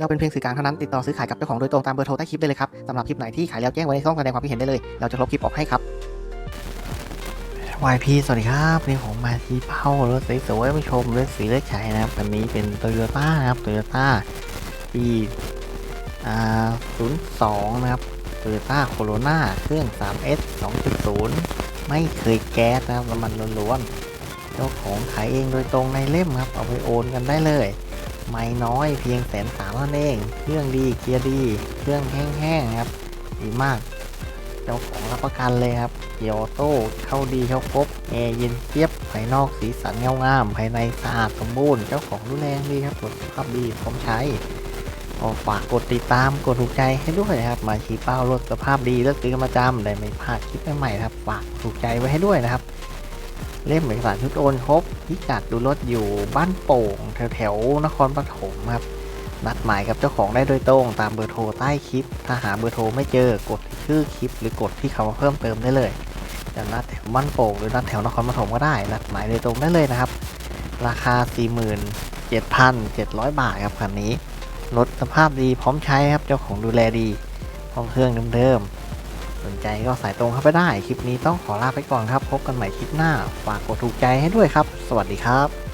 เราเป็นเพียงสื่อกลางเท่านั้นติดต่อซื้อขายกับเจ้าของโดยตรงตามเบอร์โทรใต้คลิปได้เลยครับสำหรับคลิปไหนที่ขายแล้วแจ้งไว้ในช่องแสดงความคิดเห็นได้เลย เราจะลบคลิปออกให้ครับ YP สวัสดีครับวันนี่ผมมาที่เป้ารถสวยๆมาชมรถสีเลือดใช้นะครับคันนี้เป็น Toyota นะครับ Toyota ปีอ่า02 นะครับ Toyota Corona เครื่อง 3S 2.0 ไม่เคยแก๊สนะครับน้ำมันล้วนๆเจ้าของขายเองโดยตรงในเล่มครับ เอาไปโอนกันได้เลย ไม่น้อยเพียงแสนสามเท่านั้นเอง เครื่องดีเกียร์ดี เครื่องแห้งๆครับ ดีมาก เจ้าของรับประกันเลยครับ เกียร์ออโต้เข้าดีเข้าครบแอร์เย็นเจี๊ยบ ภายนอกสีสันเงางาม ภายในสะอาดสมบูรณ์ เจ้าของดูแลดีครับตรวจสภาพดีพร้อมใช้ก็ฝากกดติดตามกดถูกใจให้ด้วยนะครับ มาชี้เป้ารถสภาพดีเลือกซื้อกันประจำได้ไม่พลาดคลิปใหม่ๆครับ ฝากถูกใจไว้ให้ด้วยนะครับ เล่มเอกสารชุดโอนครบพิกัดดูรถอยู่บ้านโป่งแถวๆนครปฐมครับนัดหมายกับเจ้าของได้โดยตรงตามเบอร์โทรใต้คลิป ถ้าหาเบอร์โทรไม่เจอกดชื่อคลิป หรือกดที่คำว่าเพิ่มเติมได้เลยจะนัดแถวบ้านโป่งหรือนัดแถวนครปฐมก็ได้ นัดหมายโดยตรงได้เลยนะครับ ราคา 47,700 บาทครับคันนี้รถสภาพดีพร้อมใช้ครับเจ้าของดูแลดีห้องเครื่องเดิมๆ สนใจก็สายตรงเข้าไปได้ คลิปนี้ต้องขอลาไปก่อนครับ พบกันใหม่คลิปหน้า ฝากกดถูกใจให้ด้วยครับ สวัสดีครับ